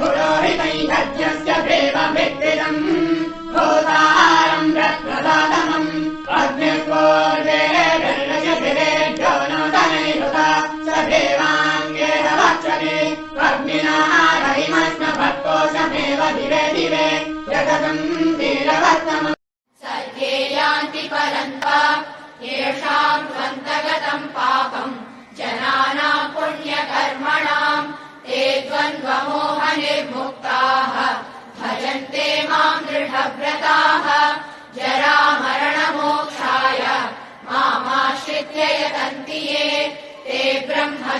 पुरोहितैभ्यस्य पित्रितम् भोताहारम् रत्मदातमम् पत्न्यपूर्वेण नोतने सुवाङ्गेरवसरे पत्मिना हरिमस्म पत्त्व समेव दिवे दिवे। जगदम् दीरवत्तमम्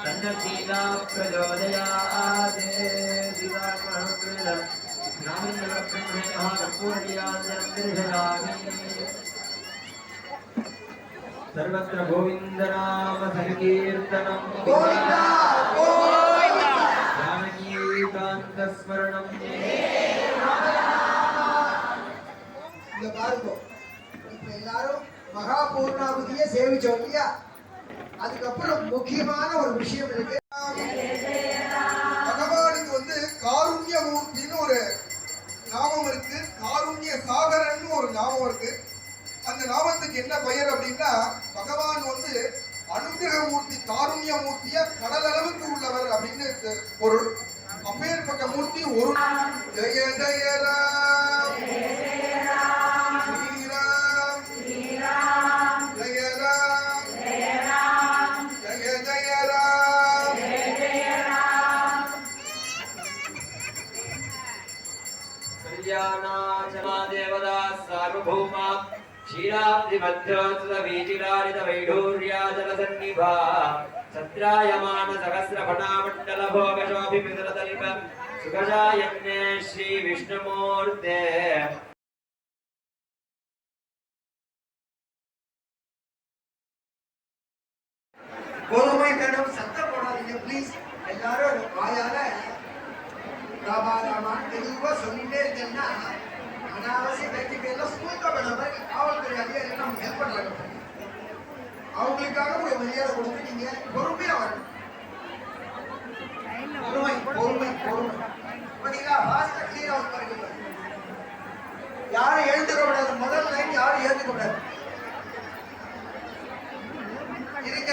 तन्नसीदा प्रचोदयात् दिवाकरप्रद नामिन्द्रब्रह्मे महाकपूर्यान्तर्षदामि सर्वत्र गोविन्दनामसङ्कीर्तनं जानकीकान्तस्मरणं ఇంకా భారతం ఇప్పుడు మహాపూర్ణాభిధియే సేవించాం ఇక அதுக்கப்புறம் முக்கியமான ஒரு விஷயம் இருக்கு. பகவானுக்கு வந்து காருண்ய மூர்த்தின்னு ஒரு நாமம் இருக்கு. காருண்ய சாகரன்னு ஒரு நாமம் இருக்கு. அந்த நாமத்துக்கு என்ன பெயர் அப்படின்னா பகவான் வந்து அனுகிரக மூர்த்தி காருண்யமூர்த்தியா கடல் அளவுக்கு உள்ளவர் அப்படின்னு பொருள். அப்பேற்பட்ட மூர்த்தி ஒரு. ஜெய ஜெயரா ಸಾರ್ವಭೌಮ ಕ್ಷೀರಾಬ್ಧಿಮಧ್ಯೋತ್ಸವೀಚಿರಾರಿತವೈಢೂರ್ಯಾಜಲಸನ್ನಿಭಾ ಸತ್ರಾಯಮಾನ ಗೋಲಮೈ ಕಣ್ಣು ಸತ್ತ ಕೊಡೋದಿದೆ ಪ್ಲೀಸ್ ಎಲ್ಲರೂ ಆಯಾಲ ராமா தெளிவாக சொல்லிட்டே இருக்கேன்னா அனாவசிய கட்சி பேர்ல ஸ்கூல் பண்ண காவல்துறை அதிகாரிகள் நம்ம ஹெல்ப் அவங்களுக்காக ஒரு மரியாதை கொடுத்து நீங்க பொறுமையா வரணும். பொறுமை பொறுமை பொறுமை. பாத்தீங்களா? ஃபாஸ்டா கிளியரா வந்து பாருங்க. யாரும் எழுந்துக்க கூடாது. முதல் லைன் யாரும் எழுந்துக்க கூடாது. இருக்க